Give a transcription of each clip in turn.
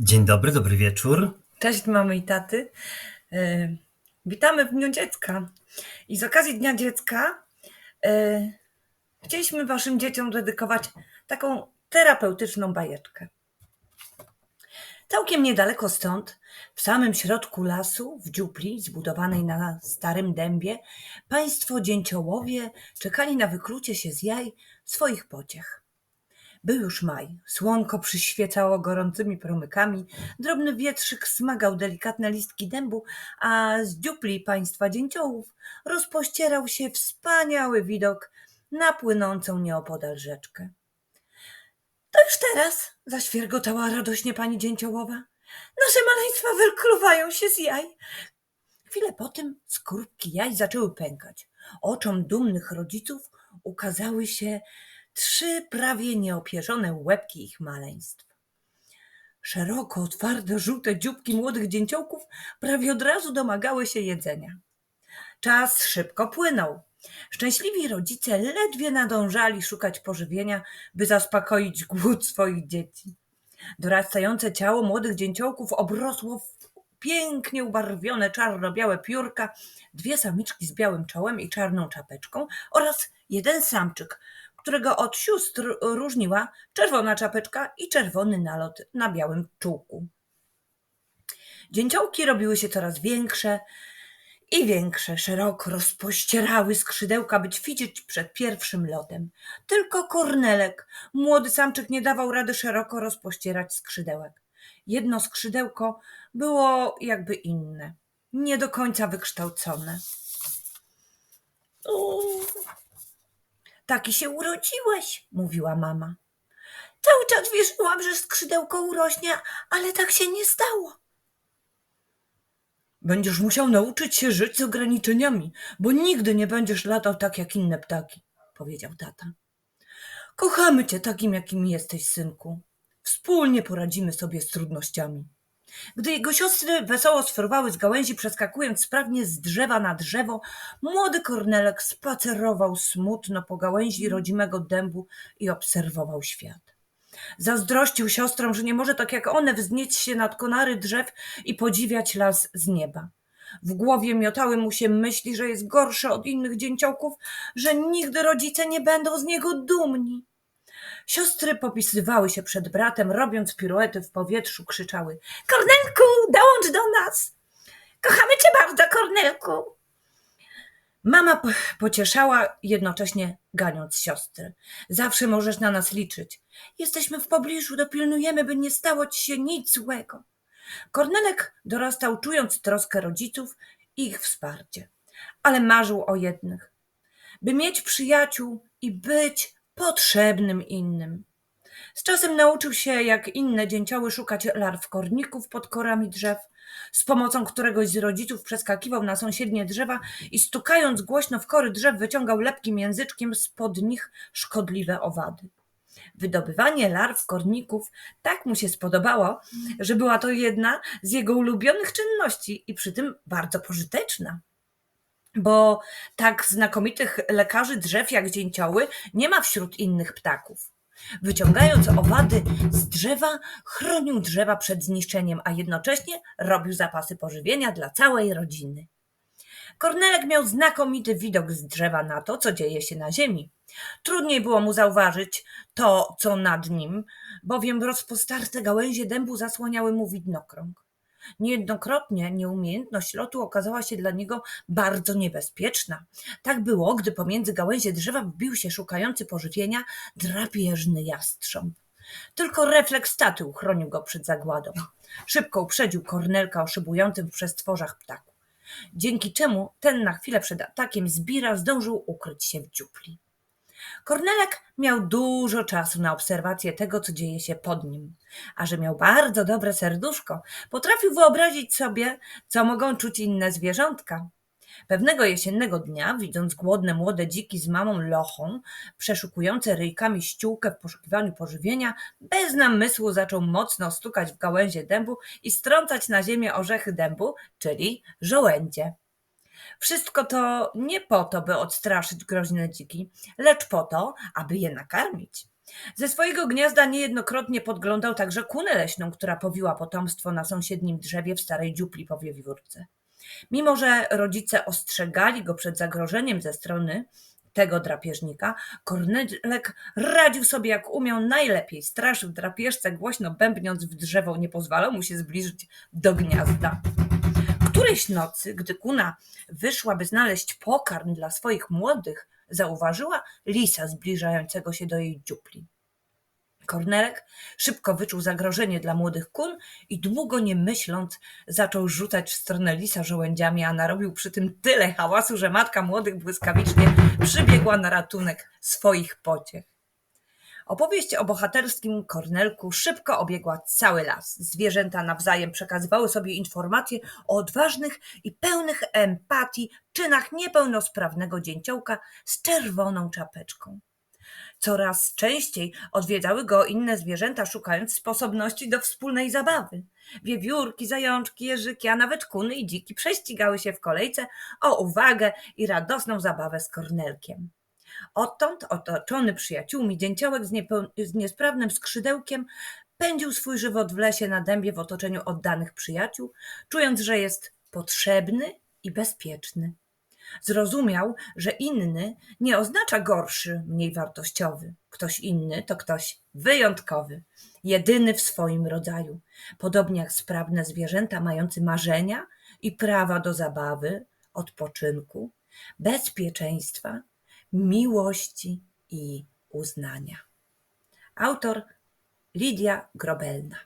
Dzień dobry, dobry wieczór. Cześć mamy i taty. E, Witamy w Dniu Dziecka. I z okazji Dnia Dziecka e, chcieliśmy Waszym dzieciom dedykować taką terapeutyczną bajeczkę. Całkiem niedaleko stąd, w samym środku lasu, w dziupli zbudowanej na starym dębie, państwo dzięciołowie czekali na wyklucie się z jaj swoich pociech. Był już maj, słonko przyświecało gorącymi promykami, drobny wietrzyk smagał delikatne listki dębu, a z dziupli państwa dzięciołów rozpościerał się wspaniały widok na płynącą nieopodal rzeczkę. To już teraz, zaświergotała radośnie pani dzięciołowa. Nasze maleństwa wykluwają się z jaj. Chwilę po tym skorupki jaj zaczęły pękać. Oczom dumnych rodziców ukazały się trzy prawie nieopierzone łebki ich maleństw. Szeroko otwarte, żółte dzióbki młodych dzięciołków prawie od razu domagały się jedzenia. Czas szybko płynął. Szczęśliwi rodzice ledwie nadążali szukać pożywienia, by zaspokoić głód swoich dzieci. Dorastające ciało młodych dzięciołków obrosło w pięknie ubarwione czarno-białe piórka, dwie samiczki z białym czołem i czarną czapeczką oraz jeden samczyk, którego od sióstr różniła czerwona czapeczka i czerwony nalot na białym czółku. Dzięciołki robiły się coraz większe i większe, szeroko rozpościerały skrzydełka, by ćwiczyć przed pierwszym lotem. Tylko Kornelek, młody samczyk, nie dawał rady szeroko rozpościerać skrzydełek. Jedno skrzydełko było jakby inne, nie do końca wykształcone. Taki się urodziłeś, mówiła mama. Cały czas wierzyłam, że skrzydełko urośnie, ale tak się nie stało. Będziesz musiał nauczyć się żyć z ograniczeniami, bo nigdy nie będziesz latał tak jak inne ptaki, powiedział tata. Kochamy cię takim, jakim jesteś, synku. Wspólnie poradzimy sobie z trudnościami. Gdy jego siostry wesoło sforowały z gałęzi, przeskakując sprawnie z drzewa na drzewo, młody Kornelek spacerował smutno po gałęzi rodzimego dębu i obserwował świat. Zazdrościł siostrom, że nie może tak jak one wznieć się nad konary drzew i podziwiać las z nieba. W głowie miotały mu się myśli, że jest gorszy od innych dzięciołków, że nigdy rodzice nie będą z niego dumni. Siostry popisywały się przed bratem, robiąc piruety w powietrzu, krzyczały: Kornelku, dołącz do nas! Kochamy cię bardzo, Kornelku! Mama po- pocieszała, jednocześnie ganiąc siostry. Zawsze możesz na nas liczyć. Jesteśmy w pobliżu, dopilnujemy, by nie stało ci się nic złego. Kornelek dorastał, czując troskę rodziców i ich wsparcie, ale marzył o jednych: by mieć przyjaciół i być potrzebnym innym. Z czasem nauczył się, jak inne dzięcioły, szukać larw korników pod korami drzew, z pomocą któregoś z rodziców przeskakiwał na sąsiednie drzewa i stukając głośno w kory drzew wyciągał lepkim języczkiem spod nich szkodliwe owady. Wydobywanie larw korników tak mu się spodobało, że była to jedna z jego ulubionych czynności i przy tym bardzo pożyteczna. Bo tak znakomitych lekarzy drzew jak dzięcioły nie ma wśród innych ptaków. Wyciągając owady z drzewa, chronił drzewa przed zniszczeniem, a jednocześnie robił zapasy pożywienia dla całej rodziny. Kornelek miał znakomity widok z drzewa na to, co dzieje się na ziemi. Trudniej było mu zauważyć to, co nad nim, bowiem rozpostarte gałęzie dębu zasłaniały mu widnokrąg. Niejednokrotnie nieumiejętność lotu okazała się dla niego bardzo niebezpieczna. Tak było, gdy pomiędzy gałęzie drzewa wbił się szukający pożywienia drapieżny jastrząb. Tylko refleks taty uchronił go przed zagładą. Szybko uprzedził Kornelka o szybującym w przestworzach ptaku. Dzięki czemu ten na chwilę przed atakiem zbira zdążył ukryć się w dziupli. Kornelek miał dużo czasu na obserwację tego, co dzieje się pod nim, a że miał bardzo dobre serduszko, potrafił wyobrazić sobie, co mogą czuć inne zwierzątka. Pewnego jesiennego dnia, widząc głodne młode dziki z mamą lochą, przeszukujące ryjkami ściółkę w poszukiwaniu pożywienia, bez namysłu zaczął mocno stukać w gałęzie dębu i strącać na ziemię orzechy dębu, czyli żołędzie. Wszystko to nie po to, by odstraszyć groźne dziki, lecz po to, aby je nakarmić. Ze swojego gniazda niejednokrotnie podglądał także kunę leśną, która powiła potomstwo na sąsiednim drzewie w starej dziupli po wiewiórce. Mimo, że rodzice ostrzegali go przed zagrożeniem ze strony tego drapieżnika, Kornelek radził sobie jak umiał najlepiej. Straszył drapieżcę głośno bębniąc w drzewo, nie pozwalał mu się zbliżyć do gniazda. Którejś nocy, gdy kuna wyszła, by znaleźć pokarm dla swoich młodych, zauważyła lisa zbliżającego się do jej dziupli. Kornelek szybko wyczuł zagrożenie dla młodych kun i długo nie myśląc zaczął rzucać w stronę lisa żołędziami, a narobił przy tym tyle hałasu, że matka młodych błyskawicznie przybiegła na ratunek swoich pociech. Opowieść o bohaterskim Kornelku szybko obiegła cały las. Zwierzęta nawzajem przekazywały sobie informacje o odważnych i pełnych empatii czynach niepełnosprawnego dzięciołka z czerwoną czapeczką. Coraz częściej odwiedzały go inne zwierzęta, szukając sposobności do wspólnej zabawy. Wiewiórki, zajączki, jeżyki, a nawet kuny i dziki prześcigały się w kolejce o uwagę i radosną zabawę z Kornelkiem. Odtąd, otoczony przyjaciółmi, dzięciołek z, z niesprawnym skrzydełkiem pędził swój żywot w lesie na dębie w otoczeniu oddanych przyjaciół, czując, że jest potrzebny i bezpieczny. Zrozumiał, że inny nie oznacza gorszy, mniej wartościowy. Ktoś inny to ktoś wyjątkowy, jedyny w swoim rodzaju. Podobnie jak sprawne zwierzęta mające marzenia i prawa do zabawy, odpoczynku, bezpieczeństwa, miłości i uznania. Autor Lidia Grobelna.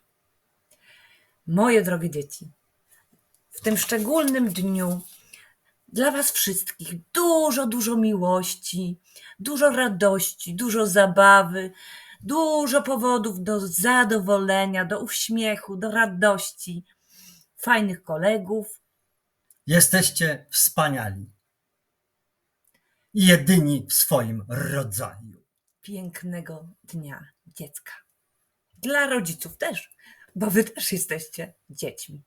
Moje drogie dzieci, w tym szczególnym dniu dla Was wszystkich dużo, dużo miłości, dużo radości, dużo zabawy, dużo powodów do zadowolenia, do uśmiechu, do radości, fajnych kolegów. Jesteście wspaniali. Jedyni w swoim rodzaju. pięknego dnia dziecka. Dla rodziców też, bo wy też jesteście dziećmi.